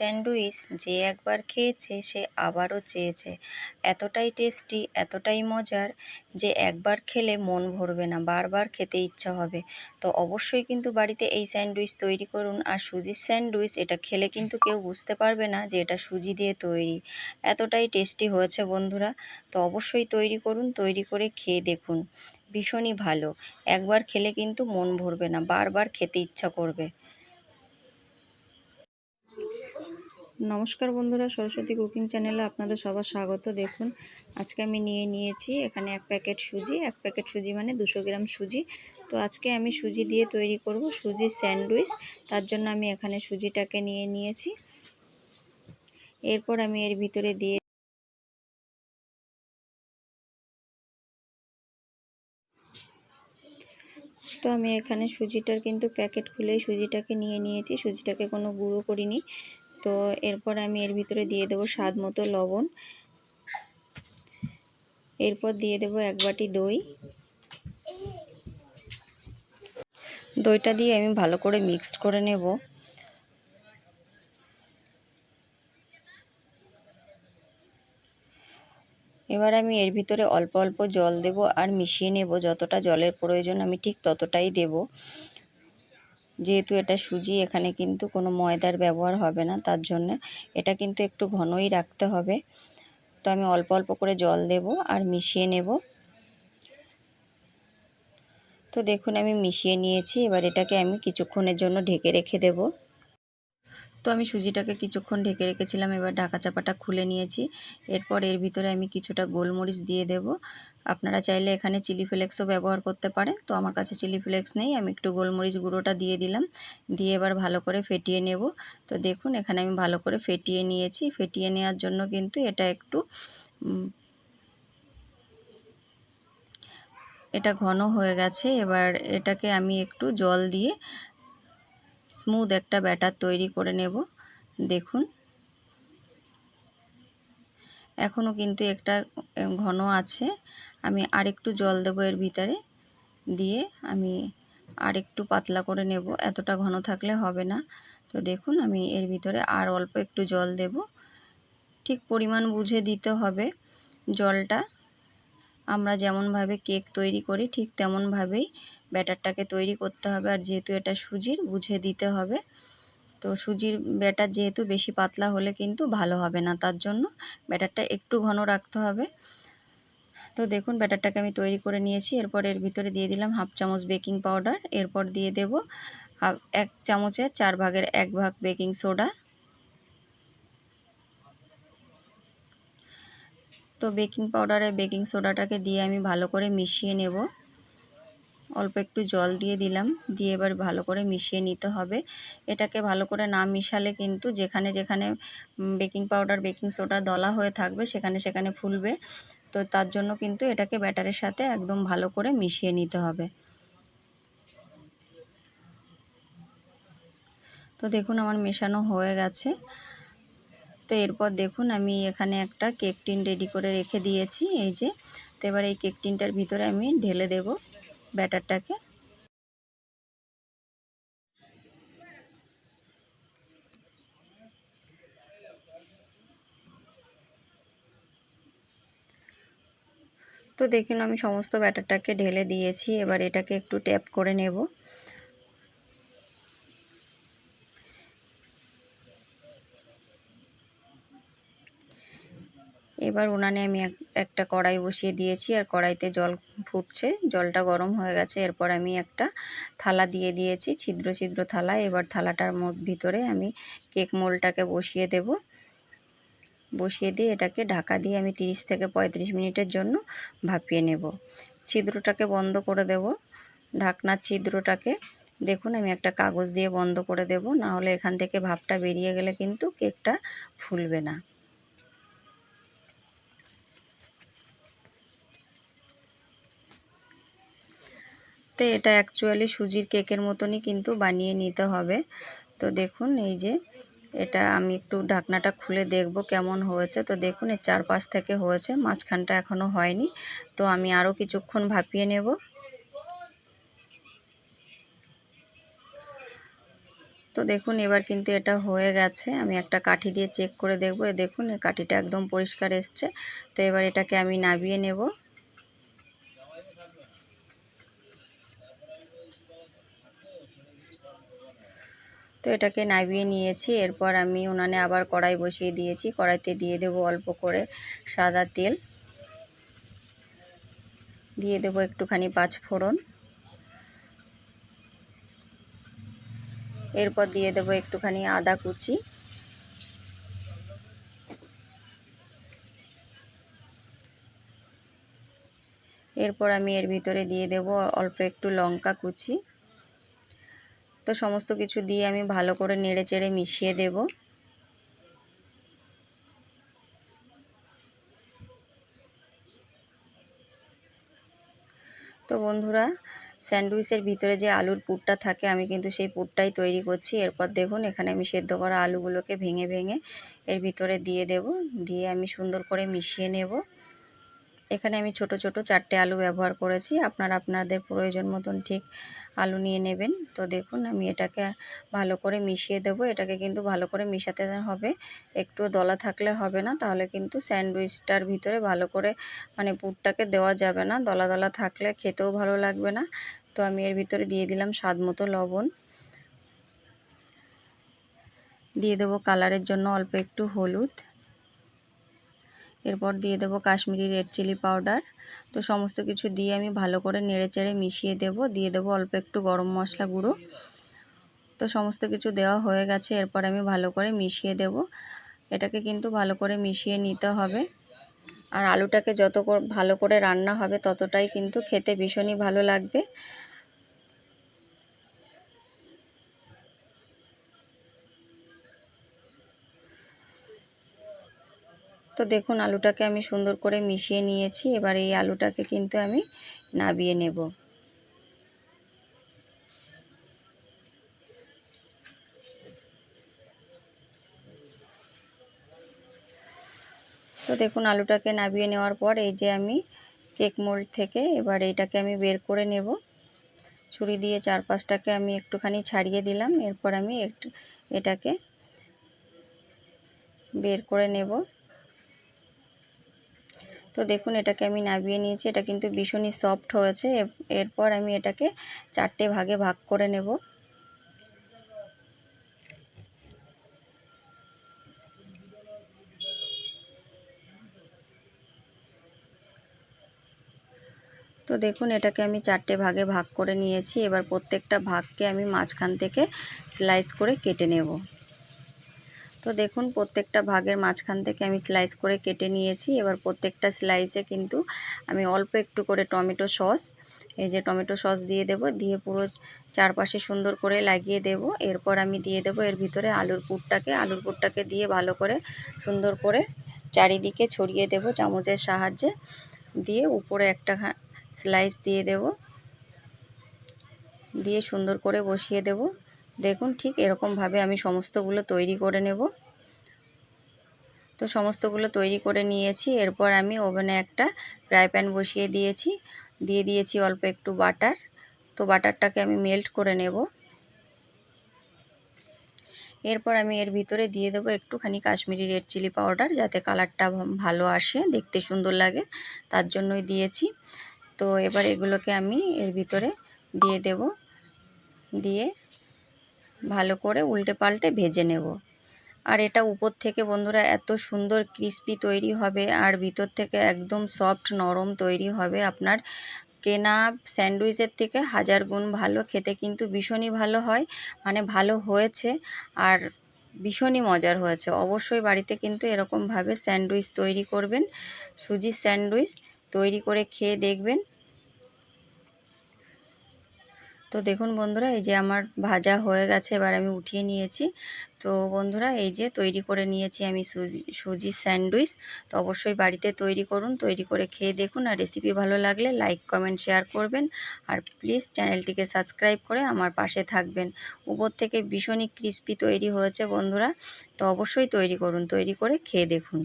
Sandwich যে একবার খেয়েছে, সে আবারও চেয়েছে। এতটাই টেস্টি, এতটাই মজার যে একবার খেলে মন ভরবে না, বারবার খেতে ইচ্ছা হবে। তো অবশ্যই কিন্তু বাড়িতে এই স্যান্ডউইচ তৈরি করুন। আর সুজির স্যান্ডউইচ, এটা খেলে কিন্তু কেউ বুঝতে পারবে না যে এটা সুজি দিয়ে তৈরি। এতটাই টেস্টি হয়েছে বন্ধুরা। তো অবশ্যই তৈরি করুন, তৈরি করে খেয়ে দেখুন। ভীষণই ভালো। একবার খেলে কিন্তু মন ভরবে না, বারবার খেতে ইচ্ছা করবে। নমস্কার বন্ধুরা, সরস্বতী কুকিং চ্যানেলে আপনাদের সবার স্বাগত। দেখুন, আজকে আমি নিয়ে নিয়েছি এখানে এক প্যাকেট সুজি। এক প্যাকেট সুজি মানে দুশো গ্রাম সুজি। তো আজকে আমি সুজি দিয়ে তৈরি করব সুজি স্যান্ডউইচ। তার জন্য আমি এখানে সুজিটাকে নিয়ে নিয়েছি। এরপর আমি এর ভিতরে দিয়ে তো আমি এখানে সুজিটার কিন্তু প্যাকেট খুলেই সুজিটাকে নিয়ে নিয়েছি। সুজিটাকে কোনো গুঁড়ো করিনি। তো এরপর আমি এর ভিতরে দিয়ে দেবো স্বাদ মতো লবণ। এরপর দিয়ে দেবো এক বাটি দই। দইটা দিয়ে আমি ভালো করে মিক্সড করে নেব। এবার আমি এর ভিতরে অল্প অল্প জল দেব আর মিশিয়ে নেব। যতটা জলের প্রয়োজন আমি ঠিক ততটাই দেব। যেহেতু এটা সুজি, এখানে কিন্তু কোনো ময়দার ব্যবহার হবে না, তার জন্য এটা কিন্তু একটু ঘনই রাখতে হবে। তো আমি অল্প অল্প করে জল দেব আর মিশিয়ে নেব। তো দেখুন, আমি মিশিয়ে নিয়েছি, এবার এটাকে আমি কিছুক্ষণের জন্য ঢেকে রেখে দেবো। তো আমি সুজিটাকে কিছুক্ষণ ঢেকে রেখেছিলাম, এবার ঢাকা চাপাটা খুলে নিয়েছি। এরপর এর ভিতরে আমি কিছুটা গোলমরিচ দিয়ে দেব। আপনারা চাইলে এখানে চিলি ফ্লেক্সও ব্যবহার করতে পারেন। তো আমার কাছে চিলি ফ্লেক্স নেই, আমি একটু গোলমরিচ গুঁড়োটা দিয়ে দিলাম। দিয়ে এবার ভালো করে ফেটিয়ে নেব। তো দেখুন, এখানে আমি ভালো করে ফেটিয়ে নিয়েছি। ফেটিয়ে নেওয়ার জন্য কিন্তু এটা একটু এটা ঘন হয়ে গেছে। এবার এটাকে আমি একটু জল দিয়ে স্মুথ একটা ব্যাটার তৈরি করে নেব। দেখুন। এখনও কিন্তু একটা ঘন আছে। আমি আরেকটু জল দেব এর ভিতরে। দিয়ে আমি আরেকটু পাতলা করে নেব। এতটা ঘন থাকলে হবে না। তো দেখুন, আমি এর ভিতরে আর অল্প একটু জল দেব। ঠিক পরিমাণ বুঝে দিতে হবে জলটা। আমরা যেমনভাবে কেক তৈরি করি, ঠিক তেমনভাবেই ব্যাটারটাকে তৈরি করতে হবে। আর যেহেতু এটা সুজির, বুঝে দিতে হবে। তো সুজির ব্যাটার যেহেতু বেশি পাতলা হলে কিন্তু ভালো হবে না। তার জন্য ব্যাটারটা একটু ঘন রাখতে হবে। তো দেখুন, ব্যাটারটাকে আমি তৈরি করে নিয়েছি। এরপর এর ভিতরে দিয়ে দিলাম হাফ চামচ বেকিং পাউডার। এরপর দিয়ে দেব এক চামচের চার ভাগের এক ভাগ বেকিং সোডা। তো বেকিং পাউডারে বেকিং সোডাটাকে দিয়ে আমি ভালো করে মিশিয়ে নেব। অল্প একটু জল দিয়ে দিলাম, দিয়ে এবার ভালো করে মিশিয়ে নিতে হবে। এটাকে ভালো করে না মিশালে কিন্তু যেখানে যেখানে বেকিং পাউডার, বেকিং সোডা দলা হয়ে থাকবে সেখানে সেখানে ফুলবে। তো তার জন্য কিন্তু এটাকে ব্যাটারের সাথে একদম ভালো করে মিশিয়ে নিতে হবে। তো দেখুন আমার মেশানো হয়ে গেছে। তো এরপর দেখুন আমি এখানে একটা কেক টিন রেডি করে রেখে দিয়েছি, এই যে। তো এবার এই কেক টিনটার ভিতরে আমি ঢেলে দেব ব্যাটারটাকে। তো দেখুন আমি সমস্ত ব্যাটারটাকে ঢেলে দিয়েছি, এবার এটাকে একটু ট্যাপ করে নেব। এবার উনানে আমি একটা কড়াই বসিয়ে দিয়েছি আর কড়াইতে জল ফুটছে, জলটা গরম হয়ে গেছে। এরপর আমি একটা থালা দিয়ে দিয়েছি, ছিদ্র ছিদ্র থালা। এবার থালাটার ভিতরে আমি কেক মোলটাকে বসিয়ে দেব। বসিয়ে দিয়ে এটাকে ঢাকা দিয়ে আমি 30 থেকে 35 মিনিটের জন্য ভাপিয়ে নেব। ছিদ্রটাকে বন্ধ করে দেব। ঢাকনার ছিদ্রটাকে দেখুন, আমি একটা কাগজ দিয়ে বন্ধ করে দেব। না হলে এখান থেকে ভাপটা বেরিয়ে গেলে কিন্তু কেকটা ফুলবে না। করতে এটা অ্যাকচুয়ালি সুজির কেকের মতনই কিন্তু বানিয়ে নিতে হবে। তো দেখুন এই যে, এটা আমি একটু ঢাকনাটা খুলে দেখব কেমন হয়েছে। তো দেখুন এর চারপাশ থেকে হয়েছে, মাঝখানটা এখনও হয়নি। তো আমি আরও কিছুক্ষণ ভাপিয়ে নেব। তো দেখুন এবার কিন্তু এটা হয়ে গেছে। আমি একটা কাঠি দিয়ে চেক করে দেখব। দেখুন কাঠিটা একদম পরিষ্কার এসছে। তো এবার এটাকে আমি নাবিয়ে নেব। তো এটাকে নাবিয়ে নিয়েছি। এরপর আমি উনানে আবার কড়াই বসিয়ে দিয়েছি। কড়াইতে দিয়ে দেব অল্প করে সাদা তেল। দিয়ে দেব একটুখানি পাঁচ ফোড়ন এরপর দিয়ে দেব একটুখানি আদা কুচি। এরপর আমি এর ভিতরে দিয়ে দেব অল্প একটু লঙ্কা কুচি। তো সমস্ত কিছু দিয়ে আমি ভালো করে নেড়ে চেড়ে মিশিয়ে দেব। তো বন্ধুরা, স্যান্ডউইচের ভিতরে যে আলুর পুরটা থাকে, আমি কিন্তু সেই পুরটাই তৈরি করছি। এরপর দেখুন, এখানে আমি সেদ্ধ করা আলুগুলোকে ভেঙে ভেঙে এর ভিতরে দিয়ে দেব। দিয়ে আমি সুন্দর করে মিশিয়ে নেব। এখানে আমি ছোট ছোট চারটে আলু ব্যবহার করেছি। আপনারা আপনাদের প্রয়োজন মতন ঠিক আলু নিয়ে নেবেন। তো দেখুন, আমি এটাকে ভালো করে মিশিয়ে দেব। এটাকে কিন্তু ভালো করে মিশাতে হবে। একটু দলা থাকলে হবে না, তাহলে কিন্তু স্যান্ডউইচটার ভিতরে ভালো করে মানে পুরটাকে দেওয়া যাবে না। দলা দলা থাকলে খেতেও ভালো লাগবে না। তো আমি এর ভিতরে দিয়ে দিলাম স্বাদ মতো লবণ। দিয়ে দেবো কালারের জন্য অল্প একটু হলুদ। এরপর দিয়ে দেবো কাশ্মীরি রেড চিলি পাউডার। তো সমস্ত কিছু দিয়ে আমি ভালো করে নেড়ে চেড়ে মিশিয়ে দেব। দিয়ে দেবো অল্প একটু গরম মশলা গুঁড়ো। তো সমস্ত কিছু দেওয়া হয়ে গেছে। এরপর আমি ভালো করে মিশিয়ে দেব। এটাকে কিন্তু ভালো করে মিশিয়ে নিতে হবে। আর আলুটাকে যত ভালো করে রান্না হবে ততটাই কিন্তু খেতে ভীষণই ভালো লাগবে। তো দেখুন, আলুটাকে আমি সুন্দর করে মিশিয়ে নিয়েছি। এবার এই আলুটাকে কিন্তু আমি নাবিয়ে নেব। তো দেখুন, আলুটাকে নাবিয়ে নেওয়ার পর এই যে আমি কেক মোল্ড থেকে এবার এইটাকে আমি বের করে নেব। ছুরি দিয়ে চার পাঁচটাকে আমি একটুখানি ছাড়িয়ে দিলাম। এরপর আমি একটু এটাকে বের করে নেব। তো দেখুন, এটাকে আমি নাবিয়ে নিয়েছি। এটা কিন্তু ভীষণই সফট হয়েছে। এরপর আমি এটাকে চারটে ভাগে ভাগ করে নেব। তো দেখুন, এটাকে আমি চারটে ভাগে ভাগ করে নিয়েছি। এবার প্রত্যেকটা ভাগকে আমি মাঝখান থেকে স্লাইস করে কেটে নেব। তো দেখুন, প্রত্যেকটা ভাগের মাঝখান থেকে আমি স্লাইস করে কেটে নিয়েছি। এবার প্রত্যেকটা স্লাইসে কিন্তু আমি অল্প একটু করে টমেটো সস, এই যে টমেটো সস দিয়ে দেব, দিয়ে পুরো চারপাশে সুন্দর করে লাগিয়ে দেব। এরপর আমি দিয়ে দেব এর ভিতরে আলুর পুরটাকে। আলুর পুরটাকে দিয়ে ভালো করে সুন্দর করে চারিদিকে ছড়িয়ে দেব চামচের সাহায্যে। দিয়ে উপরে একটা স্লাইস দিয়ে দেব। দিয়ে সুন্দর করে বসিয়ে দেব। দেখুন ঠিক এরকমভাবে আমি সমস্তগুলো তৈরি করে নেব। তো সমস্তগুলো তৈরি করে নিয়েছি। এরপর আমি ওভেনে একটা ফ্রাই প্যান বসিয়ে দিয়েছি। দিয়ে দিয়েছি অল্প একটু বাটার। তো বাটারটাকে আমি মেল্ট করে নেব। এরপর আমি এর ভিতরে দিয়ে দেবো একটুখানি কাশ্মীরি রেড চিলি পাউডার যাতে কালারটা ভালো আসে, দেখতে সুন্দর লাগে। তার জন্যই দিয়েছি। তো এবার এগুলোকে আমি এর ভিতরে দিয়ে দেব। দিয়ে ভালো করে উল্টে পাল্টে ভেজে নেব। আর এটা উপর থেকে বন্ধুরা এত সুন্দর ক্রিস্পি তৈরি হবে আর ভিতর থেকে একদম সফট নরম তৈরি হবে। আপনার কেনা স্যান্ডউইচের থেকে হাজার গুণ ভালো, খেতে কিন্তু ভীষণই ভালো হয়। মানে ভালো হয়েছে আর ভীষণই মজার হয়েছে। অবশ্যই বাড়িতে কিন্তু এরকমভাবে স্যান্ডউইচ তৈরি করবেন। সুজির স্যান্ডউইচ তৈরি করে খেয়ে দেখবেন। তো দেখুন বন্ধুরা, এই যে আমার ভাজা হয়ে গেছে, এবার আমি উঠিয়ে নিয়েছি। তো বন্ধুরা, এই যে তৈরি করে নিয়েছি আমি সুজি সুজির স্যান্ডউইচ। তো অবশ্যই বাড়িতে তৈরি করুন, তৈরি করে খেয়ে দেখুন। আর রেসিপি ভালো লাগলে লাইক কমেন্ট শেয়ার করবেন। আর প্লিজ চ্যানেলটিকে সাবস্ক্রাইব করে আমার পাশে থাকবেন। উপর থেকে ভীষণই ক্রিস্পি তৈরি হয়েছে বন্ধুরা। তো অবশ্যই তৈরি করুন, তৈরি করে খেয়ে দেখুন।